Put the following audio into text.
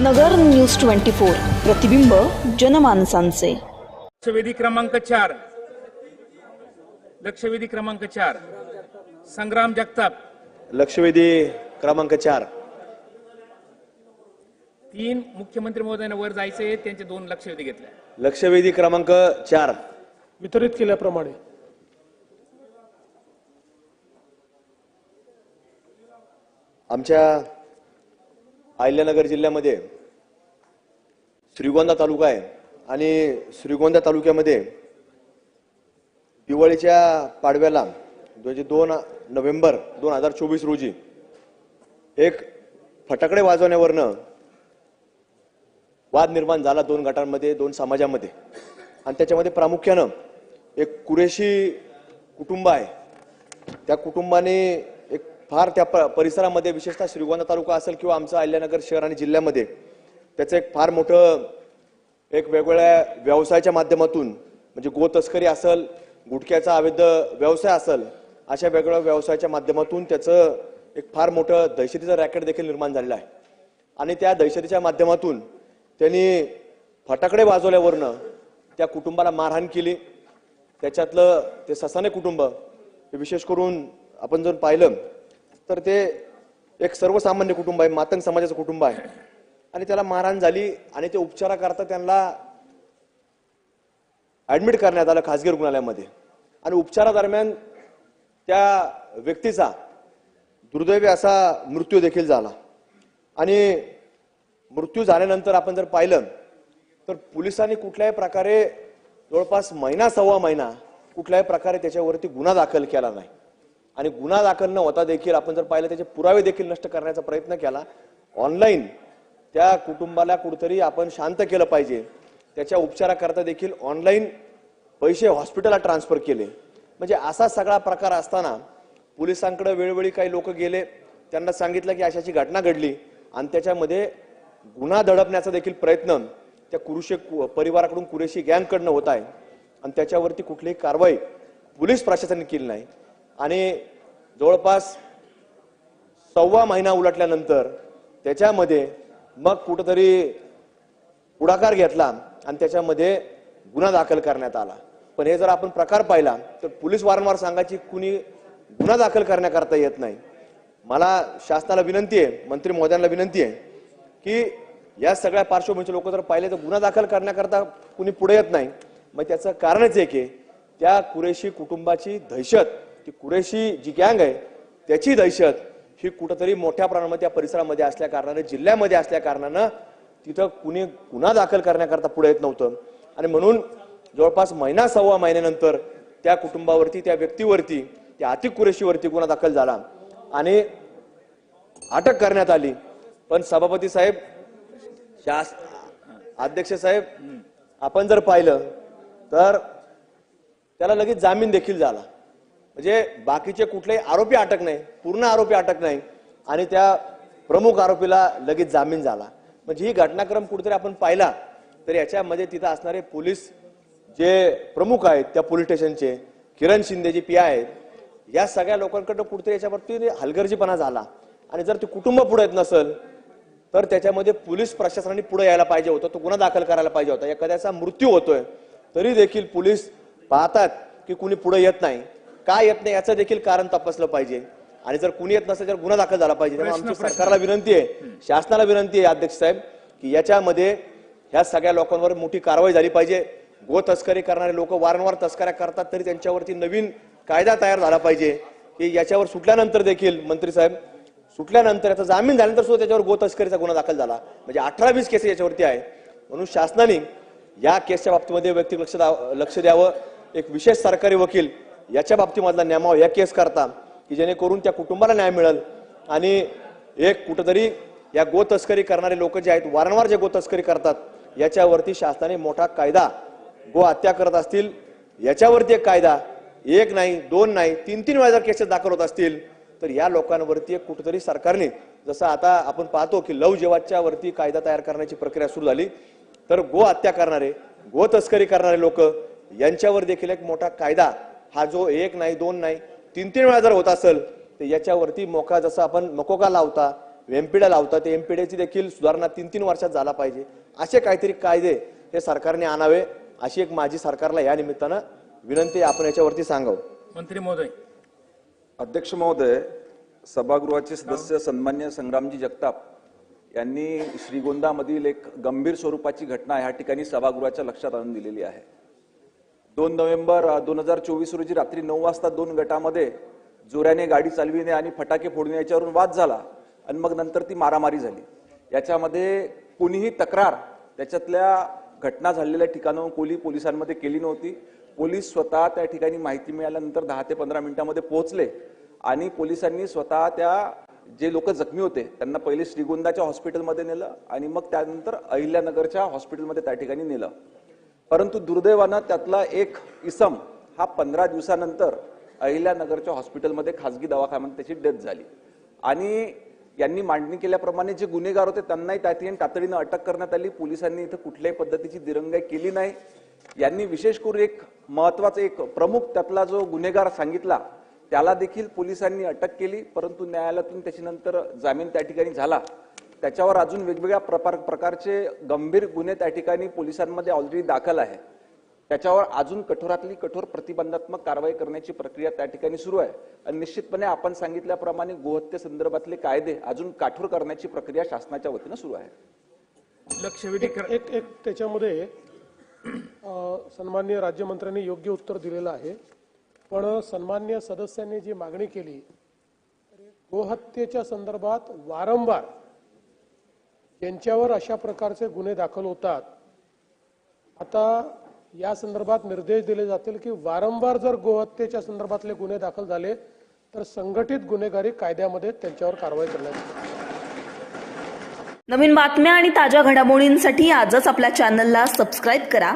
नगर news twenty four. प्रतिबिंब जनमानसांचे. लक्षवेधी क्रमांक चार. लक्षवेधी क्रमांक चार. संग्राम जगताप. लक्षवेधी क्रमांक चार. तीन मुख्यमंत्री महोदयांना वर जायचे त्यांचे दोन लक्षवेधी घेतले. लक्षवेधी क्रमांक चार. वितरित केल्याप्रमाणे. आमच्या अहिल्यानगर जिल्ह्यामध्ये श्रीगोंदा तालुका आहे आणि श्रीगोंदा तालुक्यामध्ये दिवाळीच्या पाडव्याला म्हणजे दोन नोव्हेंबर दोन हजार चोवीस रोजी एक फटाकडे वाजवण्यावरनं वाद निर्माण झाला दोन गटांमध्ये दोन समाजामध्ये. आणि त्याच्यामध्ये प्रामुख्यानं एक कुरेशी कुटुंब आहे. त्या कुटुंबाने फार त्या प- परिसरामध्ये विशेषतः श्रीगोंदा तालुका असेल किंवा आमचं अहिल्यानगर शहर आणि जिल्ह्यामध्ये त्याचं एक फार मोठं एक वेगवेगळ्या व्यवसायाच्या माध्यमातून म्हणजे गो तस्करी असेल गुटख्याचा अवैध व्यवसाय असेल अशा वेगवेगळ्या व्यवसायाच्या माध्यमातून त्याचं एक फार मोठं दहशतीचं रॅकेट देखील निर्माण झालेलं आहे. आणि त्या दहशतीच्या माध्यमातून त्यांनी फटाकडे वाजवल्यावरनं त्या कुटुंबाला मारहाण केली. त्याच्यातलं ते ससाने कुटुंब हे विशेष करून आपण जर पाहिलं तर ते एक सर्वसामान्य कुटुंब आहे मातंग समाजाचं कुटुंब आहे. आणि त्याला मारहाण झाली आणि ते उपचाराकरता त्यांना ऍडमिट करण्यात आलं खासगी रुग्णालयामध्ये. आणि उपचारादरम्यान त्या व्यक्तीचा दुर्दैवी असा मृत्यू देखील झाला. आणि मृत्यू झाल्यानंतर आपण जर पाहिलं तर पोलिसांनी कुठल्याही प्रकारे जवळपास महिना सव्वा महिना कुठल्याही प्रकारे त्याच्यावरती गुन्हा दाखल केला नाही. आणि गुन्हा दाखल न होता देखील आपण जर पाहिलं त्याचे पुरावे देखील नष्ट करण्याचा प्रयत्न केला. ऑनलाईन त्या कुटुंबाला कुठंतरी आपण शांत केलं पाहिजे. त्याच्या उपचाराकरता देखील ऑनलाईन पैसे हॉस्पिटलला ट्रान्सफर केले. म्हणजे असा सगळा प्रकार असताना पोलिसांकडे वेळोवेळी काही लोक गेले. त्यांना सांगितलं की अशाची घटना घडली आणि त्याच्यामध्ये गुन्हा दडपण्याचा देखील प्रयत्न त्या कुरुशे परिवाराकडून कुरेशी गँगकडनं होत आहे. आणि त्याच्यावरती कुठलीही कारवाई पोलीस प्रशासनाने केली नाही. आणि जवळपास सव्वा महिना उलटल्यानंतर त्याच्यामध्ये मग कुठंतरी पुढाकार घेतला आणि त्याच्यामध्ये गुन्हा दाखल करण्यात आला. पण हे जर आपण प्रकार पाहिला तर पोलीस वारंवार सांगायची कुणी गुन्हा दाखल करण्याकरता येत नाही. मला शासनाला विनंती आहे मंत्री महोदयांना विनंती आहे की या सगळ्या पार्श्वभूमीचे लोक जर पाहिले तर गुन्हा दाखल करण्याकरता कुणी पुढे येत नाही. मग त्याचं कारणच एक आहे त्या कुरेशी कुटुंबाची दहशत ती कुरेशी जी गँग आहे त्याची दहशत ही कुठंतरी मोठ्या प्रमाणामध्ये त्या परिसरामध्ये असल्या कारणाने जिल्ह्यामध्ये असल्या कारणानं तिथं कुणी गुन्हा दाखल करण्याकरता पुढे येत नव्हतं. आणि म्हणून जवळपास महिना सव्वा महिन्यानंतर त्या कुटुंबावरती त्या व्यक्तीवरती त्या अतिक कुरेशीवरती गुन्हा दाखल झाला. आणि अटक करण्यात आली. पण सभापती साहेब शास अध्यक्ष साहेब आपण जर पाहिलं तर त्याला लगेच जामीन देखील झाला. म्हणजे बाकीचे कुठलेही आरोपी अटक नाही पूर्ण आरोपी अटक नाही आणि त्या प्रमुख आरोपीला लगेच जामीन झाला. म्हणजे ही घटनाक्रम कुठेतरी आपण पाहिला तर याच्यामध्ये तिथं असणारे पोलीस जे प्रमुख आहेत त्या पोलीस स्टेशनचे किरण शिंदे जे पी आहेत या सगळ्या लोकांकडनं कुठेतरी याच्यावरती हलगर्जीपणा झाला. आणि जर ते कुटुंब पुढे येत नसेल तर त्याच्यामध्ये पोलीस प्रशासनाने पुढे यायला पाहिजे होतं तो गुन्हा दाखल करायला पाहिजे होता. एखाद्याचा मृत्यू होतोय तरी देखील पोलीस पाहतात की कुणी पुढे येत नाही. का येत नाही याचं देखील कारण तपासलं पाहिजे. आणि जर कुणी येत नसेल तर गुन्हा दाखल झाला पाहिजे त्यामुळे आमची सरकारला विनंती आहे शासनाला विनंती आहे अध्यक्ष साहेब की याच्यामध्ये ह्या सगळ्या लोकांवर मोठी कारवाई झाली पाहिजे. गो तस्करी करणारे लोक वारंवार तस्कऱ्या करतात तरी त्यांच्यावरती नवीन कायदा तयार झाला पाहिजे. की याच्यावर सुटल्यानंतर देखील मंत्री साहेब सुटल्यानंतर याचा जामीन झाल्यानंतर सुद्धा त्याच्यावर गो तस्करीचा गुन्हा दाखल झाला. म्हणजे अठरा वीस केसेस याच्यावरती आहे. म्हणून शासनाने या केसच्या बाबतीमध्ये व्यक्ती लक्ष द्यावं लक्ष द्यावं. एक विशेष सरकारी वकील याच्या बाबतीमधला न्यामाव या केस करता की जेणेकरून त्या कुटुंबाला न्याय मिळेल. आणि एक कुठंतरी या गो तस्करी करणारे लोक जे आहेत वारंवार जे गो तस्करी करतात याच्यावरती शासनाने मोठा कायदा गो हत्या करत असतील. याच्यावरती एक कायदा एक नाही दोन नाही तीन तीन वेळा जर केसेस दाखल होत असतील तर या लोकांवरती एक कुठंतरी सरकारने जसं आता आपण पाहतो की लव जेवाच्या वरती कायदा तयार करण्याची प्रक्रिया सुरू झाली तर गो हत्या करणारे गो तस्करी करणारे लोक यांच्यावर देखील एक मोठा कायदा हा जो एक नाही दोन नाही तीन तीन वेळा जर होत असेल तर याच्यावरती मोका जसं आपण मकोका लावता एमपीड्या लावतात ते एमपीड्याची देखील सुधारणा तीन तीन वर्षात झाला पाहिजे. असे काहीतरी कायदे हे सरकारने आणावे अशी एक माझी सरकारला या निमित्तानं विनंती. आपण याच्यावरती सांगावं. मंत्री महोदय. अध्यक्ष महोदय सभागृहाचे सदस्य सन्मान्य संग्रामजी जगताप यांनी श्रीगोंदामधील एक गंभीर स्वरूपाची घटना ह्या ठिकाणी सभागृहाच्या लक्षात आणून दिलेली आहे. दोन नोव्हेंबर दोन हजार चोवीस रोजी रात्री नऊ वाजता दोन गटामध्ये जोऱ्याने गाडी चालविणे आणि फटाके फोडणे याच्यावरून वाद झाला आणि मग नंतर ती मारामारी झाली. याच्यामध्ये कोणीही तक्रार त्याच्यातल्या घटना झालेल्या ठिकाणाहून कोली पोलिसांमध्ये केली नव्हती. पोलीस स्वतः त्या ठिकाणी माहिती मिळाल्यानंतर दहा ते पंधरा मिनिटांमध्ये पोहोचले आणि पोलिसांनी स्वतः त्या जे लोक जखमी होते त्यांना पहिले श्रीगोंदाच्या हॉस्पिटलमध्ये नेलं आणि मग त्यानंतर अहिल्यानगरच्या हॉस्पिटलमध्ये त्या ठिकाणी नेलं. परंतु दुर्दैवानं त्यातला एक इसम हा पंधरा दिवसानंतर अहिल्यानगरच्या हॉस्पिटलमध्ये खासगी दवाखान्यात त्याची डेथ झाली. आणि यांनी मांडणी केल्याप्रमाणे जे गुन्हेगार होते त्यांनाही त्या तातडीनं अटक करण्यात आली. पोलिसांनी इथं कुठल्याही पद्धतीची दिरंगाई केली नाही. यांनी विशेष करून एक महत्त्वाचा एक प्रमुख त्यातला जो गुन्हेगार सांगितला त्याला देखील पोलिसांनी अटक केली. परंतु न्यायालयातून त्याच्यानंतर जामीन त्या ठिकाणी झाला. त्याच्यावर अजून वेगवेगळ्या प्रकार प्रकारचे गंभीर गुन्हे त्या ठिकाणी पोलिसांमध्ये ऑलरेडी दाखल आहे. त्याच्यावर अजून कठोरातली कठोर प्रतिबंधात्मक कारवाई करण्याची प्रक्रिया त्या ठिकाणी सुरू आहे. आणि निश्चितपणे आपण सांगितल्याप्रमाणे गोहत्ये संदर्भातले कायदे अजून कठोर करण्याची प्रक्रिया शासनाच्या वतीनं सुरू आहे. लक्षवेधी कर. एक एक त्याच्यामध्ये अ, सन्माननीय राज्यमंत्र्यांनी योग्य उत्तर दिलेलं आहे. पण सन्मान्य सदस्यांनी जी मागणी केली गोहत्येच्या संदर्भात वारंवार यांच्यावर अशा प्रकारचे गुन्हे दाखल होतात. आता या संदर्भात निर्देश दिले जातील की वारंवार जर गोहत्येच्या संदर्भातले गुन्हे दाखल झाले तर संघटित गुन्हेगारी कायद्यामध्ये त्यांच्यावर कारवाई करण्यात नवीन बातम्या आणि ताज्या घडामोडींसाठी आजच आपल्या चॅनलला सबस्क्राईब करा.